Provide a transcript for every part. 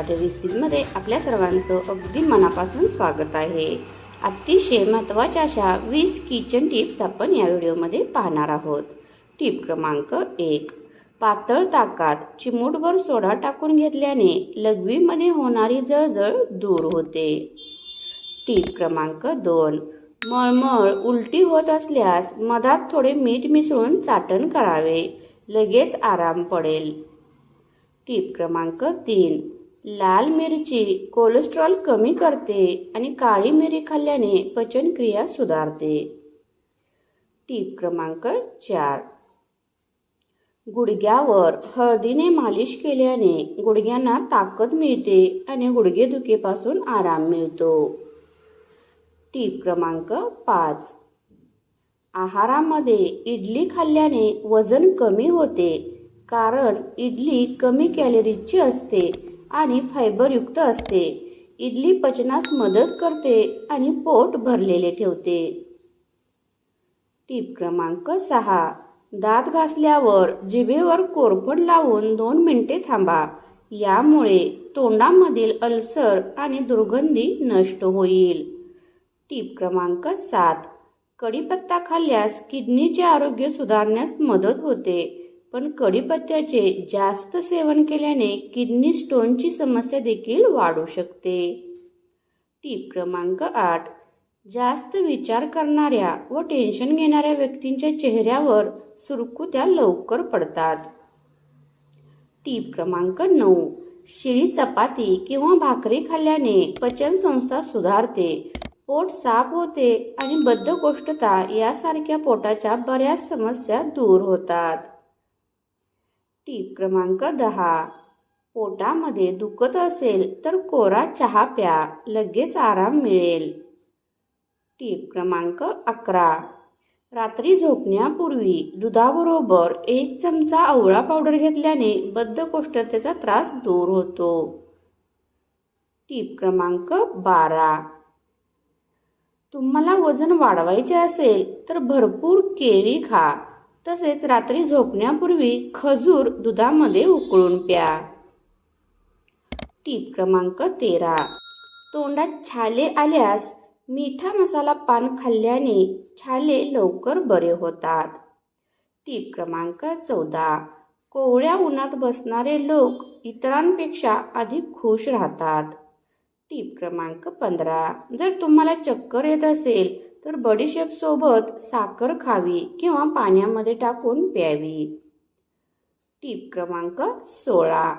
झटपट रेसिपीजमध्ये आपल्या सर्वांचं अगदी मनापासून स्वागत आहे. अतिशय महत्त्वाच्या अशा वीस किचन टिप्स आपण या व्हिडिओमध्ये पाहणार आहोत. टिप क्रमांक एक पातळ ताकात चिमूटभर सोडा टाकून घेतल्याने लघवीमध्ये होणारी जळजळ दूर होते. टीप क्रमांक दोन मळमळ उलटी होत असल्यास मधात थोडे मीठ मिसळून चाटण करावे. लगेच आराम पडेल. टीप क्रमांक तीन लाल मिरची कोलेस्ट्रॉल कमी करते आणि काळी मिरी खाल्ल्याने पचनक्रिया सुधारते. टीप क्रमांक चार. गुडघ्यावर हळदीने मालिश केल्याने गुडघ्यांना ताकद मिळते आणि गुडघेदुखीपासून आराम मिळतो. टीप क्रमांक पाच. आहारामध्ये इडली खाल्ल्याने वजन कमी होते कारण इडली कमी कॅलरीजची असते आणि फायबरयुक्त असते. इडली पचनास मदत करते आणि पोट भरलेले ठेवते. टीप क्रमांक सहा. दात घासल्यावर जिभेवर कोरफड लावून दोन मिनिटे थांबा. यामुळे तोंडामधील अल्सर आणि दुर्गंधी नष्ट होईल. टीप क्रमांक सात. कढीपत्ता खाल्ल्यास किडनीचे आरोग्य सुधारण्यास मदत होते. पण कढीपत्त्याचे जास्त सेवन केल्याने किडनी स्टोनची समस्या देखील वाढू शकते. टीप क्रमांक आठ. जास्त विचार करणाऱ्या व टेन्शन घेणाऱ्या व्यक्तींच्या चेहऱ्यावर सुरकुत्या लवकर पडतात. टीप क्रमांक नऊ. शिळी चपाती किंवा भाकरी खाल्ल्याने पचन संस्था सुधारते. पोट साफ होते आणि बद्धकोष्ठता यासारख्या पोटाच्या बऱ्याच समस्या दूर होतात. टीप क्रमांक दहा. पोटामध्ये दुखत असेल तर कोरा चहा प्या लगेच आराम मिळेल. टीप क्रमांक अकरा. रात्री झोपण्यापूर्वी दुधाबरोबर एक चमचा आवळा पावडर घेतल्याने बद्धकोष्ठतेचा त्रास दूर होतो. टीप क्रमांक बारा. तुम्हाला वजन वाढवायचे असेल तर भरपूर केळी खा. तसेच रात्री झोपण्यापूर्वी खजूर दुधामध्ये उकळून प्या. टीप क्रमांक तेरा. तोंडात छाले आल्यास मिठा मसाला पान खाल्ल्याने छाले लवकर बरे होतात. टीप क्रमांक चौदा. कोवळ्या उन्हात बसणारे लोक इतरांपेक्षा अधिक खुश राहतात. टीप क्रमांक पंधरा. जर तुम्हाला चक्कर येत असेल तर बडीशेपसोबत साखर खावी किंवा पाण्यामध्ये टाकून प्यावी. टीप क्रमांक सोळा.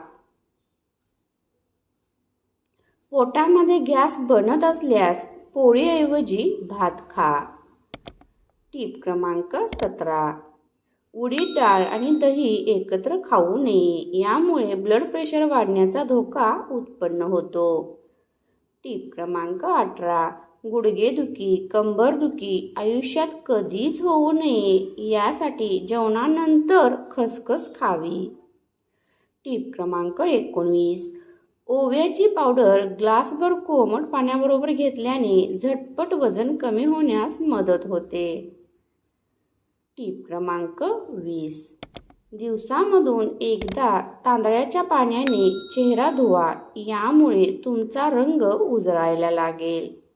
पोटामध्ये गॅस बनत असल्यास पोळीऐवजी भात खा. टीप क्रमांक सतरा. उडीद डाळ आणि दही एकत्र खाऊ नये. यामुळे ब्लड प्रेशर वाढण्याचा धोका उत्पन्न होतो. टीप क्रमांक अठरा. गुडघेदुखी कंबरदुखी आयुष्यात कधीच होऊ नये यासाठी जेवणानंतर खसखस खावी. टीप क्रमांक एकोणवीस. ओव्याची पावडर ग्लासभर कोमट पाण्याबरोबर घेतल्याने झटपट वजन कमी होण्यास मदत होते. टीप क्रमांक वीस. दिवसामधून एकदा तांदळाच्या पाण्याने चेहरा धुवा यामुळे तुमचा रंग उजळायला लागेल.